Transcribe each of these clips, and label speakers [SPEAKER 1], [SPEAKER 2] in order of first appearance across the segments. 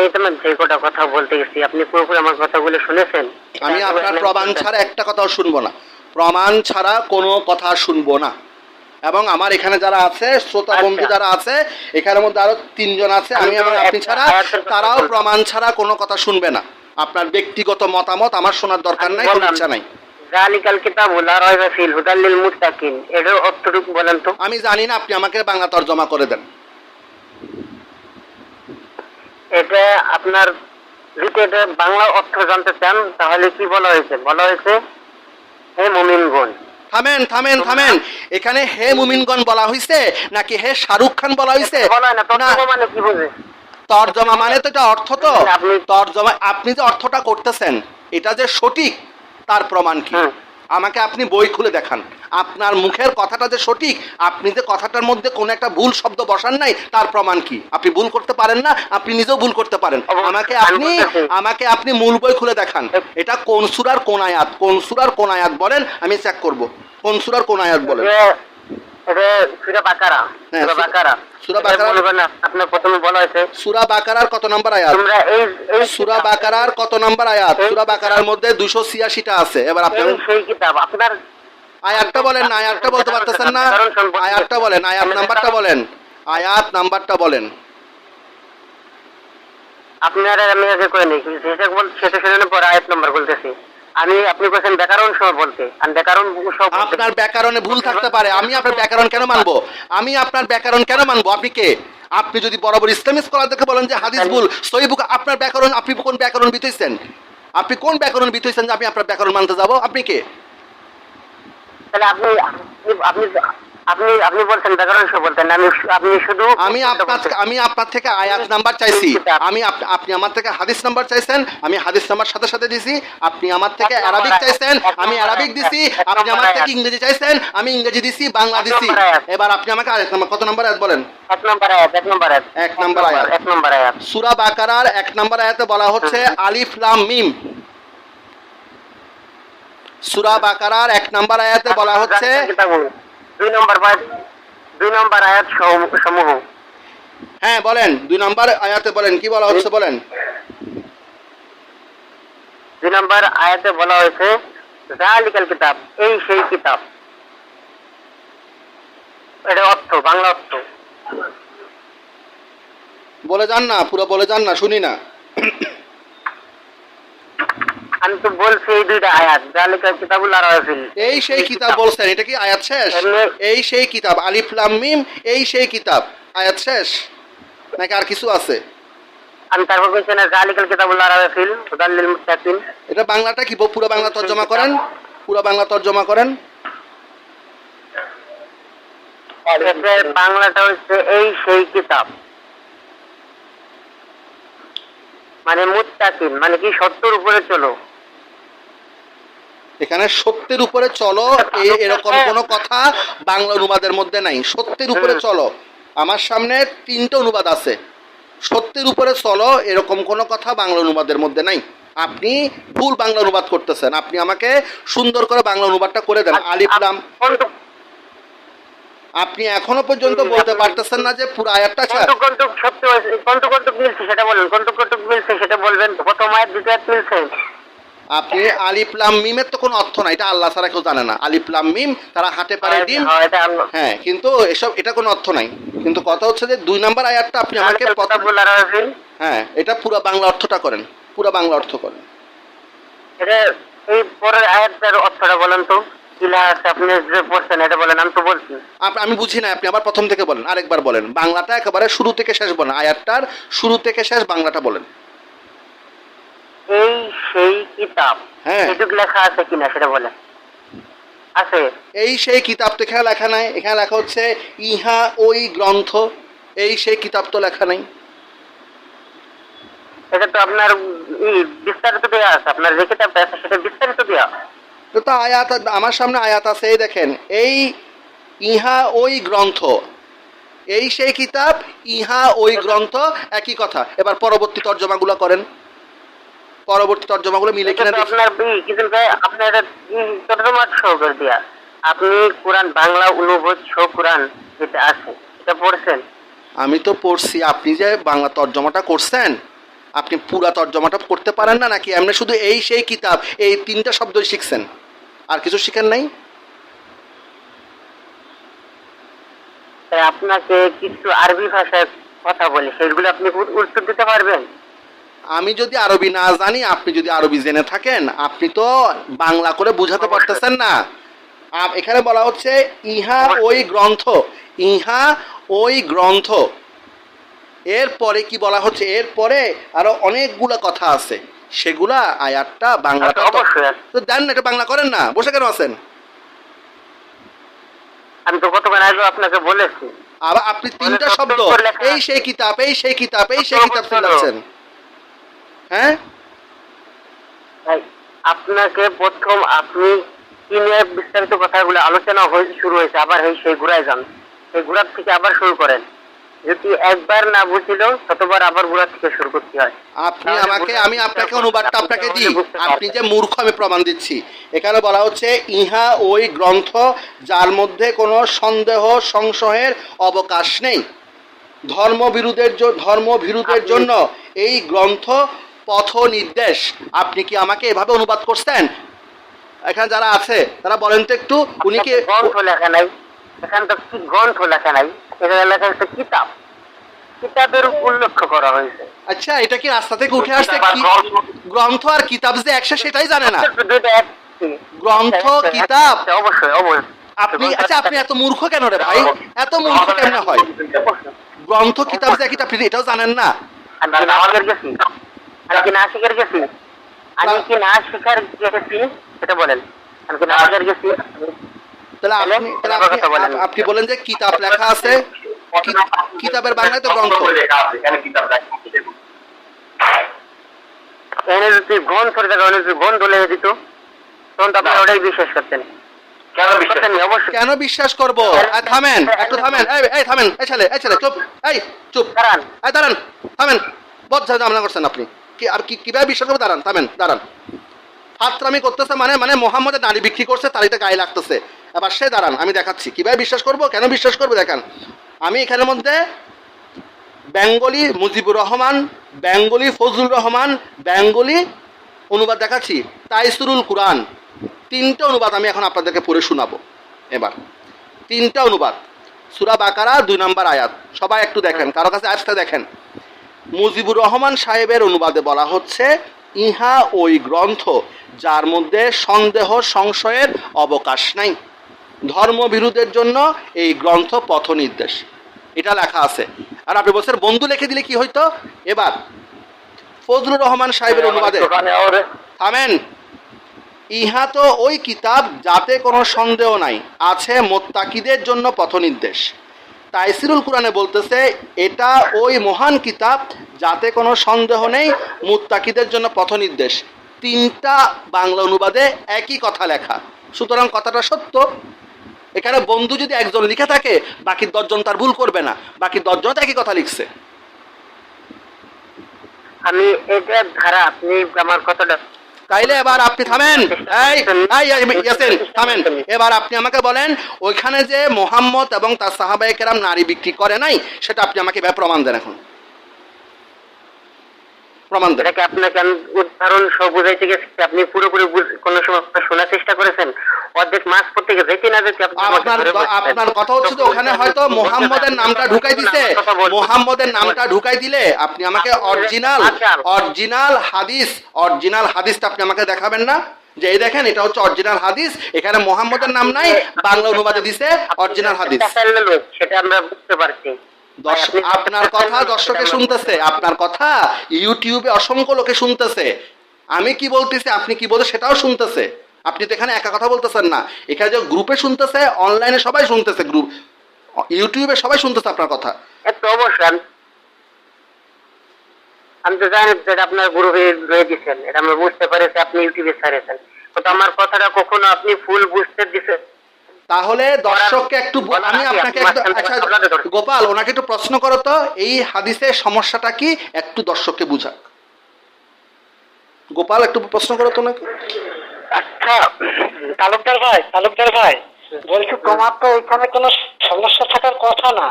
[SPEAKER 1] আমি তো না যে কটা কথা বলতে গেছি। আপনি পুরোপুরি আমার কথাগুলো শুনেছেন?
[SPEAKER 2] আমি আপনার প্রমাণ ছাড়া একটা কথাও শুনব না। প্রমাণ ছাড়া কোনো কথা শুনব না। এবং আমার এখানে যারা আছে শ্রোতা বন্ধু
[SPEAKER 1] আচ্ছা।
[SPEAKER 2] যারা আছে এখানের মধ্যে আরও তিনজন আছে আমি এবং আপনি ছাড়া তারাও প্রমাণ ছাড়া কোনো কথা শুনবে না। আপনার ব্যক্তিগত মতামত আমার শোনার দরকার নাই কোনো ইচ্ছা নাই। আমি জানি না আপনি আমাকে বাংলা তর্জমা করে দেন।
[SPEAKER 1] এটা আপনার যদি এটা বাংলা অর্থ জানতে চান তাহলে কি বলা হয়েছে? বলা হয়েছে হে মুমিনগণ।
[SPEAKER 2] থামেন থামেন থামেন। এখানে হে মুমিনগণ বলা হয়েছে নাকি হে শাহরুখ খান বলা হয়েছে
[SPEAKER 1] হয় মানে কি বোঝে?
[SPEAKER 2] তর্জমা মানে তো এটা অর্থ তো।
[SPEAKER 1] আপনি-
[SPEAKER 2] তর্জমা আপনি যে অর্থটা করতেছেন এটা যে সঠিক তার প্রমাণ কি?
[SPEAKER 1] হুম।
[SPEAKER 2] আমাকে আপনি বই খুলে দেখান। আপনার মুখের কথাটা যে সঠিক আপনি যে কথাটার মধ্যে কোনো একটা ভুল শব্দ বসান নাই তার প্রমাণ কি? আপনি ভুল করতে পারেন না আপনি নিজেও ভুল করতে পারেন। আমাকে আপনি আমাকে আপনি মূল বই খুলে দেখান। এটা কোন সুরার কোন আয়াত? কোন সুরার কোন আয়াত বলেন? আমি চেক করব। কোন সুরার কোন আয়াত বলেন?
[SPEAKER 1] এটা বাকারা।
[SPEAKER 2] হ্যাঁ,
[SPEAKER 1] সূরা
[SPEAKER 2] সূরা-
[SPEAKER 1] বাকারা।
[SPEAKER 2] সূরা বাকারা-
[SPEAKER 1] বলবেন আপনার প্রথমে বলা হয়েছে
[SPEAKER 2] সুরা বাকারার কত নম্বর আয়াত
[SPEAKER 1] তোমরা এই এই
[SPEAKER 2] সুরা বাকারার কত নম্বর আয়াত সুরা বাকারার মধ্যে দুশো ছিয়াশিটা আছে এবার আপনি
[SPEAKER 1] সেই কিতাব আপনার
[SPEAKER 2] আয়াতটা বলেন না আয়াতটা বলতে পারতেছেন না আয়াতটা বলেন আয়াত নাম্বারটা বলেন আয়াত নাম্বারটা বলেন
[SPEAKER 1] আপনারা আমি আগে করে নেই সেটা বল সেটা শুনে পরে আয়াত নম্বর বলতেছি আমি আপনি বলছেন ব্যাকরণ সহ বলতে। আর ব্যাকরণ সহ
[SPEAKER 2] আপনার ব্যাকরণে ভুল থাকতে পারে। আমি আপনার ব্যাকরণ কেন মানবো? আমি আপনার ব্যাকরণ কেন মানবো? আপনি কে? আপনি যদি বরাবর ইসলামী স্কলারদেরকে বলেন যে হাদিস ভুল সহিবুক আপনার ব্যাকরণ আপনি কোন ব্যাকরণ বিতইছেন আপনি কোন ব্যাকরণ বিতইছেন যে আমি আপনার ব্যাকরণ মানতে যাব? আপনি কে?
[SPEAKER 1] তাহলে আপনি আপনি- আপনি আপনি বলছেন ব্যাকরণ সহ বলতেন আমি আপনি শুধু
[SPEAKER 2] আমি আপনার আমি আপনার থেকে আয়াত নাম্বার চাইছি। আমি আপনি আমার থেকে হাদিস নাম্বার চাইছেন আমি হাদিস নাম্বার সাথে সাথে দিছি আপনি আমার থেকে
[SPEAKER 1] আয়াত,
[SPEAKER 2] চাইছেন আমি
[SPEAKER 1] আয়াত,
[SPEAKER 2] দিছি আপনি আমার থেকে ইংরেজি চাইছেন আমি ইংরেজি দিছি বাংলা দিছি। এবার আপনি আমাকে আয়াত নাম্বার কত নম্বর আয়াত বলেন?
[SPEAKER 1] এক নম্বর আয়াত এক নম্বর আয়াত।
[SPEAKER 2] এক নম্বর আয়াত।
[SPEAKER 1] এক নম্বর আয়াত।
[SPEAKER 2] সূরা বাকারার এক নম্বর আয়াতে বলা হচ্ছে আলিফ লাম মিম। সূরা বাকারার এক নম্বর আয়াতে বলা হচ্ছে
[SPEAKER 1] দুই নম্বর দুই নম্বর আয়াত সমূহ- সমূহ।
[SPEAKER 2] হ্যাঁ বলেন। দুই নম্বর আয়াতে বলেন কি বলা হচ্ছে বলেন?
[SPEAKER 1] দুই নম্বর আয়াতে বলা হয়েছে জালিকাল কিতাব এই সেই কিতাব। এটা অর্থ বাংলা অর্থ।
[SPEAKER 2] বলে যান না পুরো বলে যান না শুনি না।
[SPEAKER 1] আমি তো বলছি এই দুইটা আয়াত জালিকাল কিতাবুল আরাফিল
[SPEAKER 2] এই সেই কিতাব বলছেন এটা কি আয়াত শেষ? এই সেই কিতাব আলিফ লাম মিম এই সেই কিতাব আয়াত শেষ? নাকি আর কিছু আছে?
[SPEAKER 1] আমি তারপর বলছি না জালিকাল কিতাবুল আরাফিল হুদাল্লিল মুত্তাকিন।
[SPEAKER 2] এটা বাংলাটা কি পুরো বাংলা তর্জমা করেন? পুরো বাংলা তর্জমা করেন?
[SPEAKER 1] বাংলাটা হচ্ছে এই সেই কিতাব। মানে মুত্তাকিন মানে কি সত্যর উপরে চলো।
[SPEAKER 2] এখানে সত্যের উপরে চলো এই এরকম কোনো কথা বাংলা অনুবাদের মধ্যে নাই। সত্যের উপরে চলো। আমার সামনে তিনটে অনুবাদ আছে। সত্যের উপরে চলো এরকম কোনো কথা বাংলা অনুবাদের মধ্যে নাই। আপনি ভুল বাংলা অনুবাদ করতেছেন। আপনি আমাকে সুন্দর করে বাংলা অনুবাদটা করে দেন। আলিফ লাম
[SPEAKER 1] কোনটুক
[SPEAKER 2] আপনি এখনও পর্যন্ত বলতে পারতেছেন না যে পুরো আয়াতটা ছাড়।
[SPEAKER 1] কোনটুক কোনটুক সত্য কোনটুক মিলছে সেটা বলেন। কোনটুক কোনটুক মিলছে সেটা বলবেন। প্রথম আয়াত দ্বিতীয় আয়াত মিলছে।
[SPEAKER 2] আপনি আলিফ লাম মিমের তো কোনো অর্থ নাই এটা আল্লাহ ছাড়া কেউ জানে না। আলিফ লাম মিম তারা হাঁটে পারে ডিম।
[SPEAKER 1] হ্যাঁ, আল্লাহ।
[SPEAKER 2] হ্যাঁ কিন্তু এসব এটা কোনো অর্থ নাই। কিন্তু কথা হচ্ছে যে দুই নাম্বার আয়াতটা আপনি আমাকে
[SPEAKER 1] জালিকাল
[SPEAKER 2] প্রথম-
[SPEAKER 1] কিতাবুল আরাফিল
[SPEAKER 2] হ্যাঁ এটা পুরো বাংলা অর্থটা করেন পুরো বাংলা অর্থ করেন।
[SPEAKER 1] এটা এই পরের আয়াতটার অর্থটা বলেন তো আপনি যে পড়ছেন এটা বলেন আমি বলছি।
[SPEAKER 2] আমি বুঝি না আপনি আবার প্রথম থেকে বলেন আরেকবার বলেন। বাংলাটা একেবারে শুরু থেকে শেষ বলেন আয়াতটার শুরু থেকে শেষ বাংলাটা বলেন।
[SPEAKER 1] সেই কিতাব।
[SPEAKER 2] হ্যাঁ।
[SPEAKER 1] এটুক লেখা আছে কিনা সেটা বলেন আছে?
[SPEAKER 2] এই সেই কিতাব তো এখানে লেখা নাই। এখানে লেখা হচ্ছে ইহা ওই গ্রন্থ। এই সেই কিতাব তো লেখা নাই।
[SPEAKER 1] এটা তো আপনার বিস্তারিত দেওয়া আছে। আপনার যে কিতাবটা আছে সেটা বিস্তারিত দেওয়া
[SPEAKER 2] তো তো আয়াত আমার সামনে আয়াত আছে এই দেখেন। এই ইহা ওই গ্রন্থ। এই সেই কিতাব ইহা ওই গ্রন্থ একই কথা। এবার পরবর্তী তর্জমাগুলো করেন। পরবর্তী তর্জমাগুলো মিলে কিনা
[SPEAKER 1] আপনার ভাই আপনার এটা তর্জমা সহ করে দেওয়া আপনি কোরআন বাংলা অনুবাদ সহ কোরআন যেটা আছে এটা পড়ছেন?
[SPEAKER 2] আমি তো পড়ছি। আপনি যে বাংলা তর্জমাটা করছেন আপনি পুরা তর্জমাটা করতে পারেন না নাকি? এমনি শুধু এই সেই কিতাব এই তিনটা শব্দই শিখছেন। আর কিছু শিখেন নাই?
[SPEAKER 1] তাই আপনাকে কিছু আরবি ভাষায় কথা বলি সেগুলো আপনি উত্তর দিতে পারবেন?
[SPEAKER 2] আমি যদি আরবি না জানি আপনি যদি আরবি জেনে থাকেন আপনি তো বাংলা করে বুঝাতে পারতেছেন না। এখানে বলা হচ্ছে ইহা ওই গ্রন্থ ইহা ওই গ্রন্থ। এরপরে কি বলা হচ্ছে? এরপরে আরও অনেকগুলা কথা আছে। সেগুলা আয়াতটা বাংলাটা তো-
[SPEAKER 1] অবশ্যই। আছে।
[SPEAKER 2] তো দেন না এটা বাংলা করেন না। বসে কেন আছেন?
[SPEAKER 1] আমি তো গতবার আগে আপনাকে বলেছি।
[SPEAKER 2] আবার আপনি তিনটা শব্দ এই সেই কিতাব এই সেই কিতাব এই সেই কিতাব
[SPEAKER 1] বছর।
[SPEAKER 2] হ্যাঁ?
[SPEAKER 1] আপনাকে প্রথম আপনি কি নিয়ে বিস্তারিত কথাগুলো আলোচনা শুরু হয়েছে আবার সেই ঘুরায় যান। সেই ঘুরার থেকে আবার শুরু করেন। যদি একবার না বুঝিল ততবার আবার থেকে শুরু করতে হয়।
[SPEAKER 2] আপনি আমাকে আমি আপনাকে অনুবাদটা আপনাকে দিই। আপনি যে মূর্খ আমি প্রমাণ দিচ্ছি। এখানে বলা হচ্ছে ইহা ওই গ্রন্থ যার মধ্যে কোনো সন্দেহ সংশয়ের অবকাশ নেই। ধর্মবিরোধের ধর্মবিরোধের জন্য এই গ্রন্থ পথ নির্দেশ আপনি কি আমাকে এভাবে অনুবাদ করছেন? এখানে যারা আছে তারা বলেন তো একটু উনি কি
[SPEAKER 1] গ্রন্থ লেখা নাই। এখানে তো কি গ্রন্থ লেখা নাই? এখানে লেখা হচ্ছে কিতাব। কিতাবের উল্লেখ করা হয়েছে।
[SPEAKER 2] আচ্ছা এটা কি রাস্তা থেকে উঠে আসছে? গ্রন্থ আর কিতাব যে একসা সেটাই জানে না। গ্রন্থ, কিতাব।
[SPEAKER 1] অবশ্যই অবশ্যই।
[SPEAKER 2] আপনি আচ্ছা আপনি এত মূর্খ কেন রে ভাই? এত মূর্খ কেন হয়? গ্রন্থ কিতাব যে কিতাব এটাও জানেন না?
[SPEAKER 1] আমি কি না শিখার গেছি আমি কি না শিখার গেছি? আমি কি না শিখার গেছি? সেটা বলেন। আমি কি না শিখার গেছি?
[SPEAKER 2] তাহলে আপনি তাহলে আপনি আপনি বলেন যে কিতাব লেখা আছে। কি- কিতাবের বাংলায় তো গ্রন্থ।
[SPEAKER 1] এখানে যদি গ্রন্থ দেখা হলে যদি গ্রন্থ লেগে দিত তখন তো আপনারা ওটাই বিশ্বাস করতেন।
[SPEAKER 2] কেন বিশ্বাস করব? থামেন একটু থামেন। এই এই থামেন এই ছেলে এই ছেলে চুপ এই চুপ।
[SPEAKER 1] দাঁড়ান।
[SPEAKER 2] এই দাঁড়ান থামেন। বহুত ঝামেলা করছেন আপনি। আর কি, কীভাবে বিশ্বাস করব? দাঁড়ান, থামেন, দাঁড়ান। ফাত্রামি করতেছে মানে মানে মোহাম্মদের নারী বিক্রি করছে তারিতে গায়ে লাগতেছে। এবার সে দাঁড়ান, আমি দেখাচ্ছি। কীভাবে বিশ্বাস করব? কেন বিশ্বাস করব? দেখান। আমি এখানের মধ্যে Bengali Mujibur Rahman, Bengali Fazlur Rahman, Bengali অনুবাদ দেখাচ্ছি। তাইসুরুল কুরআন। তিনটা অনুবাদ আমি এখন আপনাদেরকে পড়ে শোনাবো। এবার, তিনটা অনুবাদ। সুরা বাকারা, দুই নম্বর আয়াত। সবাই একটু দেখেন, কারও কাছে আয়াতটা দেখেন। মুজিবুর রহমান সাহেবের অনুবাদে বলা হচ্ছে, ইহা ওই গ্রন্থ যার মধ্যে সন্দেহ, সংশয়ের অবকাশ নাই। ধর্মবিরোধের জন্য এই গ্রন্থ পথ নির্দেশ এটা লেখা আছে। আর আপনি বলছেন, বন্ধু লিখে দিলে কি হইতো? এবার, ফজলুর রহমান সাহেবের অনুবাদে। থামেন। ইহা তো ওই কিতাব যাতে কোনো সন্দেহ নাই, আছে মোত্তাকিদের জন্য পথনির্দেশ। তাইসিরুল কোরআনে বলতেছে, এটা ওই মহান কিতাব যাতে কোনো সন্দেহ নেই, মুত্তাকিদের জন্য পথ নির্দেশ তিনটা বাংলা অনুবাদে একই কথা লেখা। সুতরাং কথাটা সত্য। এখানে বন্ধু যদি একজন লিখে থাকে, বাকি দশজন তার ভুল করবে না। বাকি দশজন একই কথা লিখছে।
[SPEAKER 1] আমি এটা ধারা, আপনি আমার কথাটা
[SPEAKER 2] তাইলে এবার আপনি থামেন। এই ইয়াসিন, থামেন। এবার আপনি আমাকে বলেন, ওইখানে যে মোহাম্মদ এবং তার সাহাবায়ে কেরাম নারী বিক্রি করে নাই, সেটা আপনি আমাকে প্রমাণ দেন এখন। প্রমাণ দেন।
[SPEAKER 1] এটাকে আপনাকে আমি উদাহরণ সহ বুঝাইতে গেছি আপনি পুরোপুরি কোনো সময় শোনার চেষ্টা করেছেন? অর্ধেক মাস পড়তে গিয়ে যেতে না যেতে
[SPEAKER 2] আপনার আপনার কথা হচ্ছে যে ওখানে হয়তো মোহাম্মদের নামটা ঢুকাই
[SPEAKER 1] বলছি।
[SPEAKER 2] মোহাম্মদের নামটা ঢুকাই দিলে আপনি আমাকে অরিজিনাল
[SPEAKER 1] আচ্ছা।
[SPEAKER 2] অরিজিনাল হাদিস অরিজিনাল হাদিসটা আপনি আমাকে দেখাবেন না? যে এই দেখেন এটা হচ্ছে অরিজিনাল হাদিস। এখানে মোহাম্মদের নাম নাই বাংলা অনুবাদে দিছে অরিজিনাল হাদিস।
[SPEAKER 1] সেটা আমরা বুঝতে পারছি।
[SPEAKER 2] আপনার কথা দর্শকে শুনতেছে। আপনার কথা ইউটিউবে অসংখ্য লোকে শুনতেছে। আমি কি বলতেছি আপনি কি বলতে সেটাও শুনতেছে। আপনি তো এখানে একা কথা বলতেছেন না। এখানে যে গ্রুপে শুনতেছে অনলাইনে সবাই শুনতেছে গ্রুপ। ইউটিউবে সবাই শুনতেছে আপনার কথা।
[SPEAKER 1] একটু অবশ্যই আমি- আমি তো জানি যে এটা আপনার গ্রুপে রয়ে দিচ্ছেন এটা আমরা বুঝতে পারেছি আপনি ইউটিউবে ছাড়েছেন। কিন্তু আমার কথাটা কখনো আপনি ফুল বুঝতে দিচ্ছেন
[SPEAKER 2] তাহলে দর্শককে একটু আমি আপনাকে আচ্ছা গোপাল ওনাকে একটু প্রশ্ন করো তো এই হাদিসের সমস্যাটা কি? একটু দর্শককে বুঝাক। গোপাল একটু প্রশ্ন করো তো ওনাকে।
[SPEAKER 3] আচ্ছা তালুকদার ভাই তালুকদার ভাই বলছি তোমার তো এখানে কোনো সমস্যা থাকার কথা না।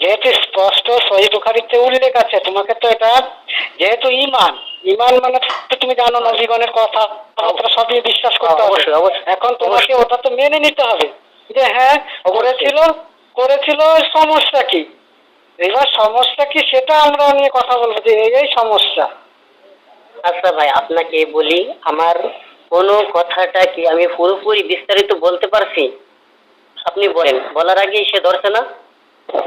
[SPEAKER 3] যেহেতু স্পষ্ট সহি বুখারিতে উল্লেখ আছে তোমাকে তো এটা যেহেতু ইমান ইমান মানে তুমি জানো নবীগণের কথা সবই বিশ্বাস করতে হবে। এখন তোমাকে ওটা তো মেনে নিতে হবে। যে হ্যাঁ করেছিল করেছিল সমস্যা কি? এবার সমস্যা কি সেটা আমরা নিয়ে কথা বলব যে এই সমস্যা।
[SPEAKER 1] আচ্ছা ভাই আপনাকে বলি আমার কোনো কথাটা কি আমি পুরোপুরি বিস্তারিত বলতে পারছি? আপনি বলেন বলার আগেই সে ধরছে না?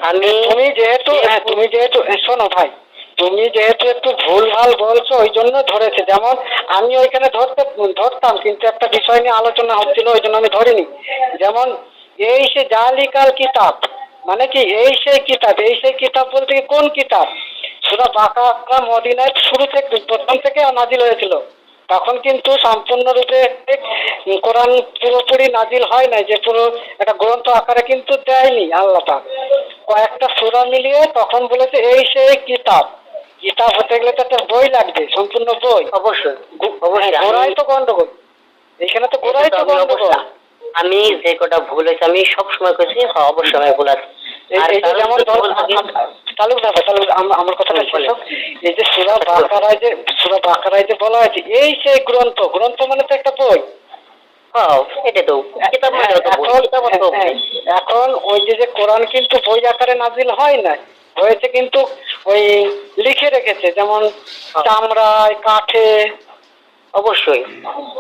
[SPEAKER 1] আমি
[SPEAKER 3] তুমি যেহেতু হ্যাঁ তুমি যেহেতু শোনো ভাই তুমি যেহেতু একটু ভুল ভালো বলছো ওই জন্য ধরেছে। যেমন আমি ওইখানে ধরতে ধরতাম কিন্তু একটা বিষয় নিয়ে আলোচনা হচ্ছিল ওই জন্য আমি ধরিনি। যেমন এই সে জালিকাল কিতাব। মানে কি এই সেই কিতাব এই সেই কিতাব বলতে কি কোন কিতাব? সুরা বাঁকা মদিনায় শুরু থেকে প্রথম থেকে নাজিল হয়েছিল। তখন কিন্তু সম্পূর্ণরূপে কোরআন পুরোপুরি নাজিল হয় না যে পুরো একটা গ্রন্থ আকারে কিন্তু দেয়নি আল্লাহ পাক। কয়েকটা সুরা মিলিয়ে তখন বলেছে এই সেই কিতাব। কিতাব হতে গেলে তো একটা বই লাগবে সম্পূর্ণ বই।
[SPEAKER 1] অবশ্যই। অবশ্যই।
[SPEAKER 3] গোড়াই তো গন্ডগোল। এখানে তো গোড়াই তো গন্ডগোল।
[SPEAKER 1] অবশ্যই- আমি যে কটা ভুল হয়েছে আমি সব সময় করেছি হ্যাঁ অবশ্যই আমি ভুল আছে আর
[SPEAKER 3] যেমন আমার কথাটা। এই যে সুরা বাকারায় যে সুরা বাকারায় যে বলা হয়েছে এই সেই গ্রন্থ গ্রন্থ মানে তো একটা বই এখন ওই যে যে কোরআন কিন্তু বই আকারে নাজিল হয় না হয়েছে কিন্তু ওই লিখে রেখেছে যেমন
[SPEAKER 1] হ্যাঁ।
[SPEAKER 3] চামড়ায় কাঠে
[SPEAKER 1] অবশ্যই।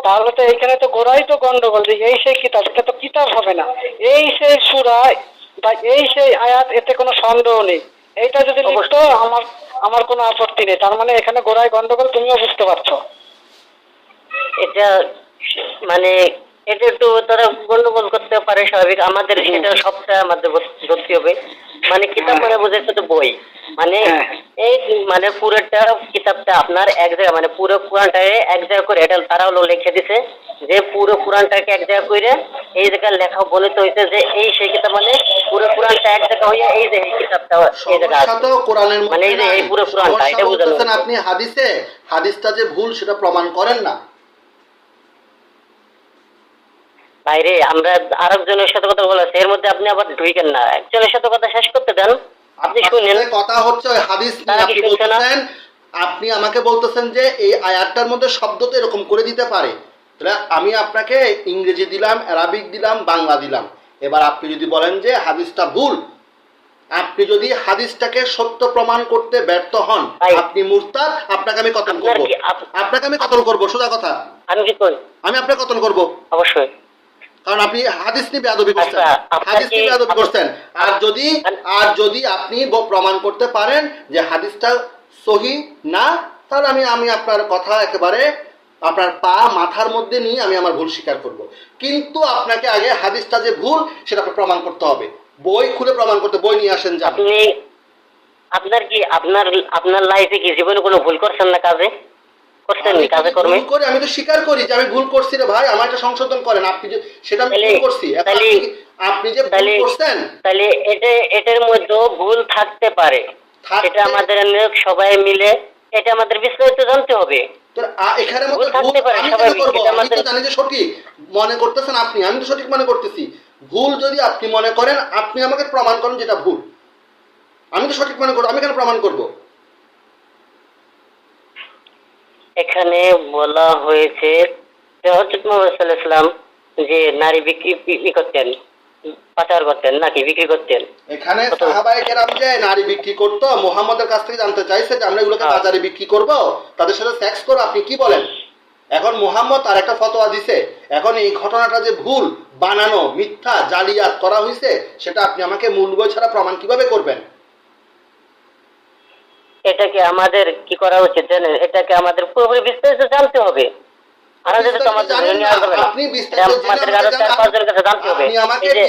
[SPEAKER 3] তাহলে তো এইখানে তো গোড়াই তো গন্ডগোল যে এই সেই কিতাব এটা তো কিতাব হবে না। এই সেই সুরায় বা এই সেই আয়াত এতে কোনো সন্দেহ নেই। এইটা যদি লিখতো আমার আমার কোনো আপত্তি নেই। তার মানে এখানে গোড়ায় গন্ডগোল তুমিও বুঝতে পারছ।
[SPEAKER 1] এটা মানে এটা একটু তারা গন্ডগোল করতে পারে স্বাভাবিক। আমাদের এটা সবটা আমাদের ধরতে হবে। মানে কিতাব মানে বোঝাচ্ছে তো বই। মানে
[SPEAKER 3] হ্যাঁ।
[SPEAKER 1] এই মানে পুরোটা কিতাবটা আপনার এক জায়গা মানে পুরো কোরআনটাকে এক জায়গা করে এটা তারা হলো লিখে দিছে যে পুরো কোরআনটাকে এক জায়গা করে এই জায়গায় লেখা বলিত হয়েছে যে এই সেই কিতাব মানে পুরো কোরআনটা এক জায়গা হয়ে এই যে এই কিতাবটা এই জায়গা
[SPEAKER 2] তো
[SPEAKER 1] মানে এই যে এই পুরো কোরআনটা, এটা বোঝানো
[SPEAKER 2] আপনি হাদিসে হাদিসটা যে ভুল সেটা প্রমাণ করেন না।
[SPEAKER 1] বাইরে আমরা আরেকজনের সাথে কথা বলেছি এর মধ্যে আপনি আবার ঢুকেন না। একজনের সাথে কথা শেষ করতে দেন। আপনি শুনেন।
[SPEAKER 2] কথা হচ্ছে ওই হাদিস আপনি
[SPEAKER 1] শুনছে না?
[SPEAKER 2] বলতেছেন আপনি আমাকে বলতেছেন যে এই আয়াতটার মধ্যে শব্দ তো এরকম করে দিতে পারে। তাহলে আমি আপনাকে ইংরেজি দিলাম অ্যারাবিক দিলাম বাংলা দিলাম। এবার আপনি যদি বলেন যে হাদিসটা ভুল আপনি যদি হাদিসটাকে সত্য প্রমাণ করতে ব্যর্থ হন আপনি মুরতাদ আপনাকে আমি কতল করব? আপনাকে আমি কতল করব? সোজা কথা।
[SPEAKER 1] আমি কি করি?
[SPEAKER 2] আমি আপনাকে কতল করব?
[SPEAKER 1] অবশ্যই।
[SPEAKER 2] কারণ আপনি হাদিস নিয়ে বেয়াদবি করছেন।
[SPEAKER 1] আচ্ছা,
[SPEAKER 2] হাদিস নিয়ে বেয়াদবি করছেন। আর যদি আর যদি আপনি প্রমাণ করতে পারেন যে হাদিসটা সহি না তাহলে আমি আমি আপনার কথা একেবারে আপনার পা মাথার মধ্যে নিয়ে আমি আমার ভুল স্বীকার করব। কিন্তু আপনাকে আগে হাদিসটা যে ভুল সেটা প্রমাণ করতে হবে। বই খুলে প্রমাণ করতে বই নিয়ে আসেন যান।
[SPEAKER 1] আপনি আপনার কি আপনার আপনার লাইফে কি জীবনে কোনো ভুল করছেন না কাজে?
[SPEAKER 2] আমি
[SPEAKER 1] কাজে কর্মে।
[SPEAKER 2] ভুল আমি তো স্বীকার করি যে আমি ভুল করছি রে ভাই আমার এটা সংশোধন করেন। আপনি যে সেটা আমি ভুল করছি। আপনি যে ভুল করছেন
[SPEAKER 1] তাহলে এটা এটার মধ্যেও ভুল থাকতে পারে। এটা আমাদের সবাই মিলে এটা আমাদের বিস্তারিত জানতে হবে।
[SPEAKER 2] এখানে মধ্যে আমি তো জানি যে সঠিক। মনে করতেছেন আপনি আমি তো সঠিক মনে করতেছি। ভুল যদি আপনি মনে করেন আপনি আমাকে প্রমাণ করেন যেটা ভুল। আমি তো সঠিক মনে করব আমি কেন প্রমাণ করব?
[SPEAKER 1] এখানে বলা হয়েছে যে হজরত মোহাম্মদ সাল্লাহ যে নারী বিক্রি বিক্রি করতেন পাচার করতেন নাকি বিক্রি করতেন।
[SPEAKER 2] এখানে সাহাবায়ে কেরাম যে নারী বিক্রি করতো মোহাম্মদের কাছ থেকে জানতে চাইছে যে আমরা এগুলোকে
[SPEAKER 1] হ্যাঁ।
[SPEAKER 2] বাজারে বিক্রি করব তাদের সাথে সেক্স করো আপনি কি বলেন? এখন মোহাম্মদ আর একটা ফতোয়া দিছে এখন এই ঘটনাটা যে ভুল বানানো মিথ্যা জালিয়াত করা হয়েছে সেটা আপনি আমাকে মূল বই ছাড়া প্রমাণ কীভাবে করবেন?
[SPEAKER 1] এটাকে আমাদের কি করা উচিত জানেন? এটাকে আমাদের পুরোপুরি বিস্তারিত জানতে হবে।
[SPEAKER 2] বিস্তারিত না,
[SPEAKER 1] না।
[SPEAKER 2] আমাকে
[SPEAKER 1] জানতে হবে। যে-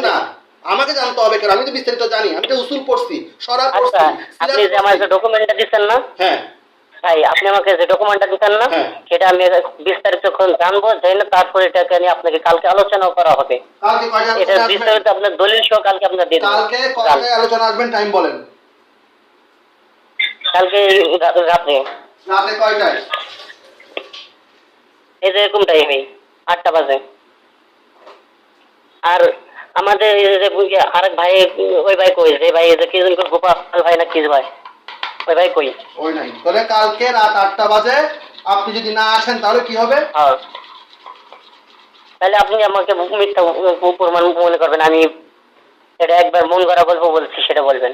[SPEAKER 2] না। আমি তো বিস্তারিত জানি আমি তো উসুল পড়ছি সরা পড়ছি
[SPEAKER 1] আচ্ছা আপনি যে আমার ডকুমেন্টটা দিচ্ছেন না?
[SPEAKER 2] হ্যাঁ।
[SPEAKER 1] ভাই আপনি আমাকে যে ডকুমেন্টটা দিতেন না
[SPEAKER 2] হ্যাঁ।
[SPEAKER 1] সেটা আমি বিস্তারিত জানব জেনে তারপরে এটাকে নিয়ে আপনাকে কালকে আলোচনাও করা হবে। এটা বিস্তারিত আপনার দলিল সহ কালকে আপনার দিয়ে দেবো।
[SPEAKER 2] কালকে আলোচনা আসবেন টাইম বলেন।
[SPEAKER 1] কালকে রা- রাত্রে
[SPEAKER 2] রাতে কয়টায়?
[SPEAKER 1] এই যে এরকম টাইমে আটটা বাজে। আর আমাদের যে আরেক ভাই ওই ভাই কই? যে ভাই যে গোপাল ভাই না কি ভাই? ওই ভাই কই?
[SPEAKER 2] ওই নাই। তাহলে কালকে রাত আটটা বাজে আপনি যদি না আসেন তাহলে কি হবে?
[SPEAKER 1] তাহলে আপনি আমাকে মিথ্যা প্রমাণ মনে করবেন আমি এটা একবার মন করা গল্প বলছি সেটা বলবেন।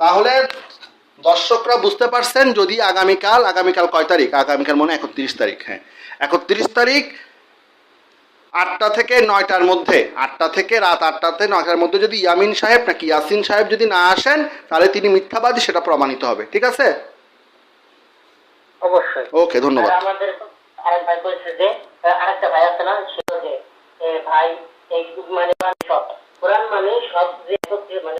[SPEAKER 2] তাহলে দর্শকরা বুঝতে পারছেন যদি আগামীকাল আগামীকাল কয় তারিখ? আগামীকাল মনে একত্রিশ তারিখ হ্যাঁ। একত্রিশ তারিখ আটটা থেকে নয়টার মধ্যে আটটা থেকে রাত আটটাতে নয়টার মধ্যে যদি ইয়ামিন সাহেব নাকি ইয়াসিন সাহেব যদি না আসেন তাহলে তিনি মিথ্যাবাদী সেটা প্রমাণিত হবে। ঠিক আছে?
[SPEAKER 1] অবশ্যই।
[SPEAKER 2] ওকে ধন্যবাদ।
[SPEAKER 1] আমাদের আরেক ভাই কইছে যে আরেকটা ভাই আছে না সে ভাই এই মানে সব। কোরআন মানে সব যে মানে